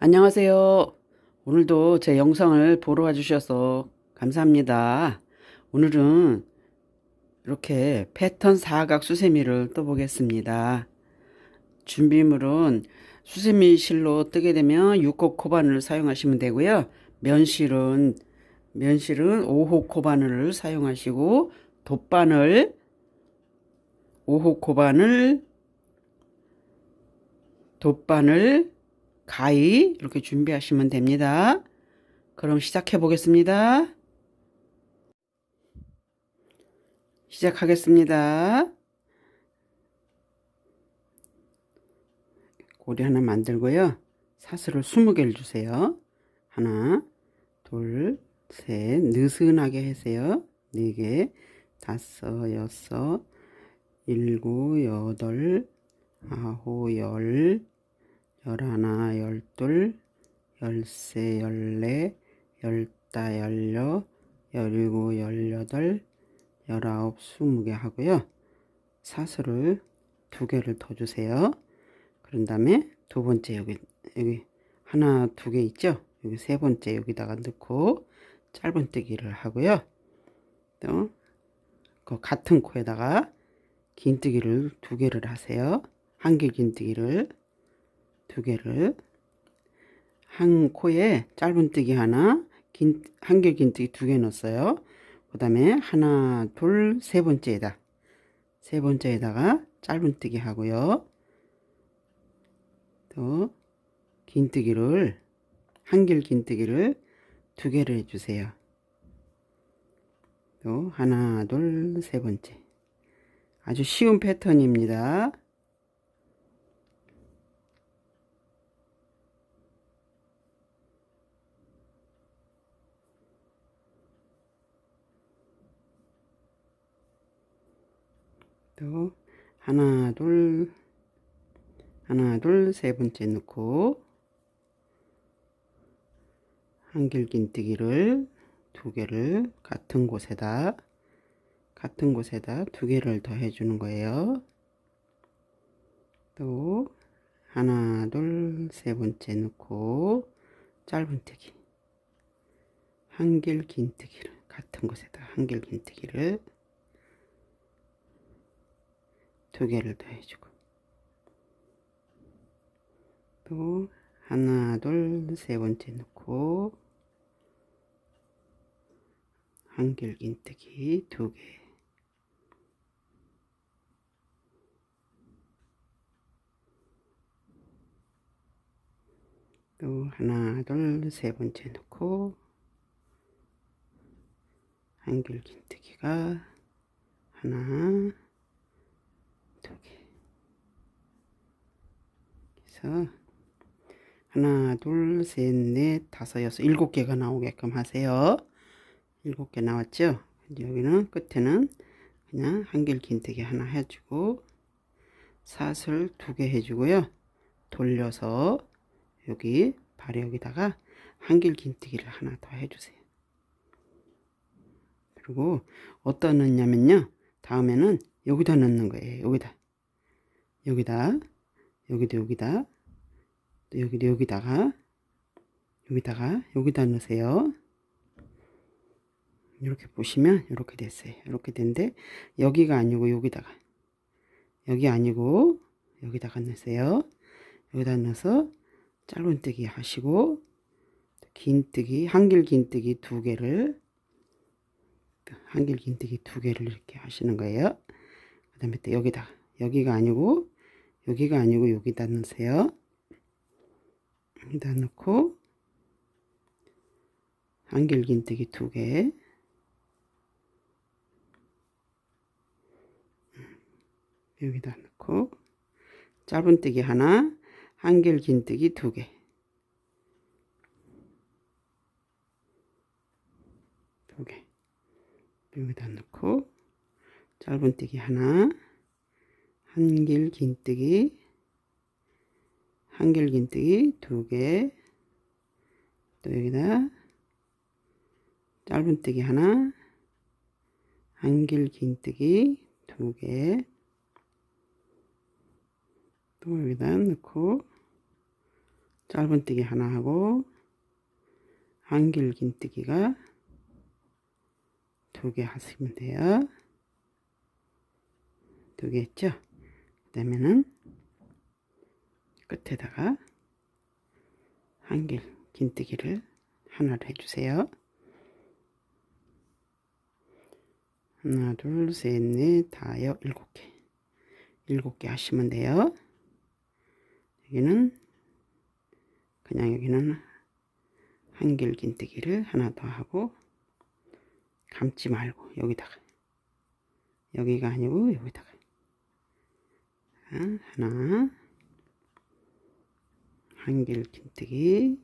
안녕하세요. 오늘도 제 영상을 보러 와주셔서 감사합니다. 오늘은 이렇게 패턴 사각 수세미를 떠보겠습니다. 준비물은 수세미 실로 뜨게 되면 6호 코바늘을 사용하시면 되고요. 면실은 면실은 5호 코바늘을 사용하시고 돗바늘 5호 코바늘 돗바늘 가위 이렇게 준비하시면 됩니다. 그럼 시작해 보겠습니다. 시작하겠습니다. 고리 하나 만들고요. 사슬을 20개를 주세요. 하나, 둘, 셋, 느슨하게 하세요. 네 개, 다섯, 여섯, 일곱, 여덟, 아홉, 열, 열하나, 열둘, 열세, 열네, 열다, 열여, 열일곱, 열여덟, 열아홉, 스무 개 하고요. 사슬을 두 개를 더 주세요. 그런 다음에 두 번째 여기 여기 하나 두 개 있죠? 여기 세 번째 여기다가 넣고 짧은뜨기를 하고요. 또 그 같은 코에다가 긴뜨기를 두 개를 하세요. 한길 긴뜨기를 두 개를 한 코에 짧은뜨기 하나, 긴 한길 긴뜨기 두 개 넣었어요. 그 다음에 하나, 둘, 세 번째에다 세 번째에다가 짧은뜨기 하고요. 또 긴뜨기를 한길 긴뜨기를 두 개를 해주세요. 또 하나, 둘, 세 번째. 아주 쉬운 패턴입니다. 또 하나, 둘, 하나, 둘, 세 번째 넣고 한길 긴뜨기를 두 개를 같은 곳에다 같은 곳에다 두 개를 더 해주는 거예요. 또 하나, 둘, 세 번째 넣고 짧은뜨기 한길 긴뜨기를 같은 곳에다 한길 긴뜨기를 두 개를 더 해주고 또 하나 둘 세 번째 넣고 한길 긴뜨기 두 개. 또 하나 둘 세 번째 넣고 한길 긴뜨기가 하나 두 개. 그래서 하나, 둘, 셋, 넷, 다섯, 여섯, 일곱 개가 나오게끔 하세요. 일곱 개 나왔죠? 여기는 끝에는 그냥 한길 긴뜨기 하나 해주고 사슬 두 개 해주고요. 돌려서 여기 발에 여기다가 한길 긴뜨기를 하나 더 해주세요. 그리고 어디다 넣냐면요. 다음에는 여기다 넣는 거예요. 여기다. 여기다. 여기도 여기다. 또 여기도 여기다가. 여기다가. 여기다 넣으세요. 이렇게 보시면 이렇게 됐어요. 이렇게 된데 여기가 아니고 여기다가. 여기 아니고 여기다가 넣으세요. 여기다 넣어서 짧은뜨기 하시고 긴뜨기 한길 긴뜨기 두 개를 한길 긴뜨기 두 개를 이렇게 하시는 거예요. 그 다음에 또 여기다 여기가 아니고 여기가 아니고 여기다 넣으세요. 여기다 넣고 한길 긴뜨기 두 개. 여기다 넣고 짧은뜨기 하나, 한길 긴뜨기 두 개. 두 개. 여기다 넣고 짧은뜨기 하나, 한길 긴뜨기 한길 긴뜨기 두 개, 또 여기다 짧은뜨기 하나, 한길 긴뜨기 두 개, 또 여기다 넣고 짧은뜨기 하나 하고 한길 긴뜨기가 두 개 하시면 돼요. 두 개 했죠? 그 다음에는 끝에다가 한길 긴뜨기를 하나를 해주세요. 하나, 둘, 셋, 넷, 다여, 일곱 개. 일곱 개 하시면 돼요. 여기는 그냥 여기는 한길 긴뜨기를 하나 더 하고 감지 말고 여기다가 여기가 아니고 여기다가 자, 하나 한길 긴뜨기.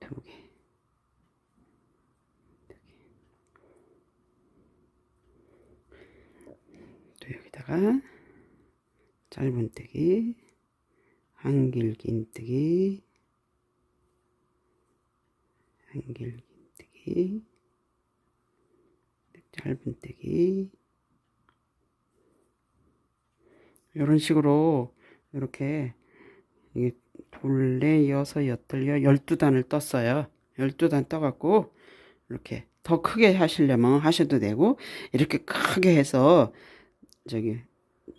두 개, 두 개. 또 여기다가 짧은뜨기 한길 긴뜨기 한길 긴뜨기 짧은뜨기 이런 식으로 이렇게 이게 둘레 여섯 여덟 여 열두 단을 떴어요. 열두 단 떠갖고 이렇게 더 크게 하시려면 하셔도 되고 이렇게 크게 해서 저기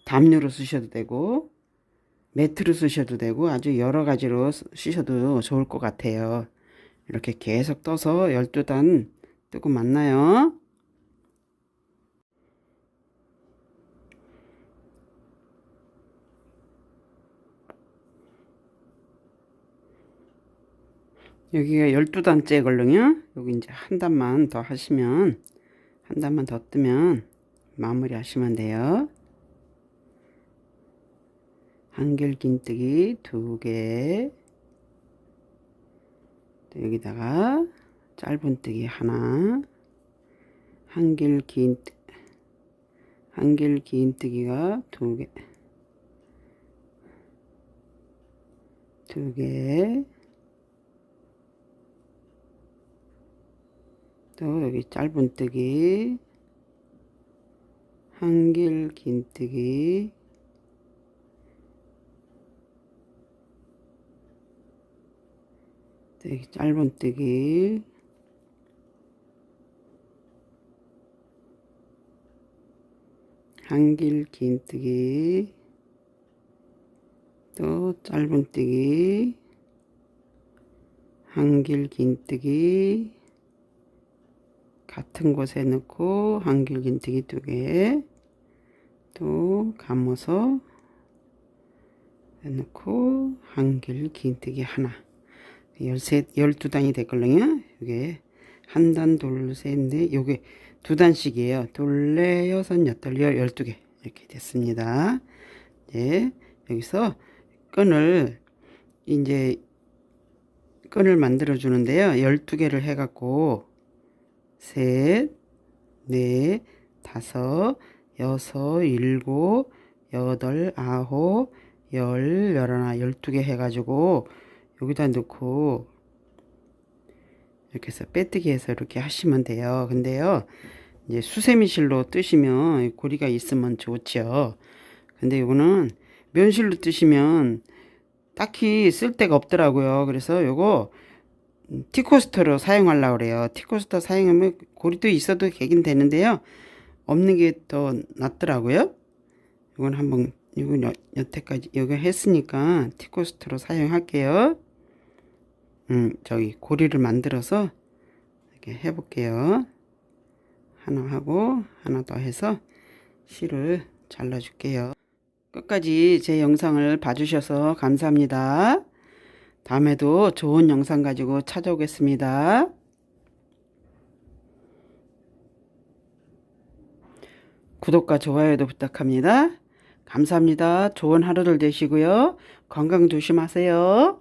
담요로 쓰셔도 되고 매트로 쓰셔도 되고 아주 여러 가지로 쓰- 쓰셔도 좋을 것 같아요. 이렇게 계속 떠서 12단 뜨고 만나요. 여기가 12단째 걸렁이요. 여기 이제 한 단만 더 하시면 한 단만 더 뜨면 마무리 하시면 돼요. 한길 긴뜨기 두 개. 또 여기다가 짧은뜨기 하나. 한길 긴 한길 긴뜨기가 두 개. 두 개. 또 여기 짧은뜨기 한길 긴뜨기 또 여기 짧은뜨기 한길 긴뜨기 또 짧은뜨기 한길 긴뜨기 같은 곳에 넣고 한길 긴뜨기 두 개, 또 감아서 넣고 한길 긴뜨기 하나, 열셋, 열두 단이 됐걸랑요. 이게 한 단, 둘, 셋, 넷, 요게 두 단씩이에요. 둘레, 여섯, 여덟, 열, 열두 개 이렇게 됐습니다. 네, 여기서 끈을 이제 끈을 만들어 주는데요. 열두 개를 해갖고 셋, 넷, 다섯, 여섯, 일곱, 여덟, 아홉, 열, 열하나, 열두 개 해가지고 여기다 넣고 이렇게 해서 빼뜨기 해서 이렇게 하시면 돼요. 근데요, 이제 수세미실로 뜨시면 고리가 있으면 좋죠. 근데 이거는 면실로 뜨시면 딱히 쓸 데가 없더라고요. 그래서 요거 티코스터로 사용하려고 그래요. 티코스터 사용하면 고리도 있어도 되긴 되는데요. 없는 게 더 낫더라고요. 이건 한번 이건 여, 여태까지 여기 했으니까 티코스터로 사용할게요. 음, 저기 고리를 만들어서 이렇게 해볼게요. 하나 하고 하나 더 해서 실을 잘라줄게요. 끝까지 제 영상을 봐주셔서 감사합니다. 다음에도 좋은 영상 가지고 찾아오겠습니다. 구독과 좋아요도 부탁합니다. 감사합니다. 좋은 하루들 되시고요. 건강 조심하세요.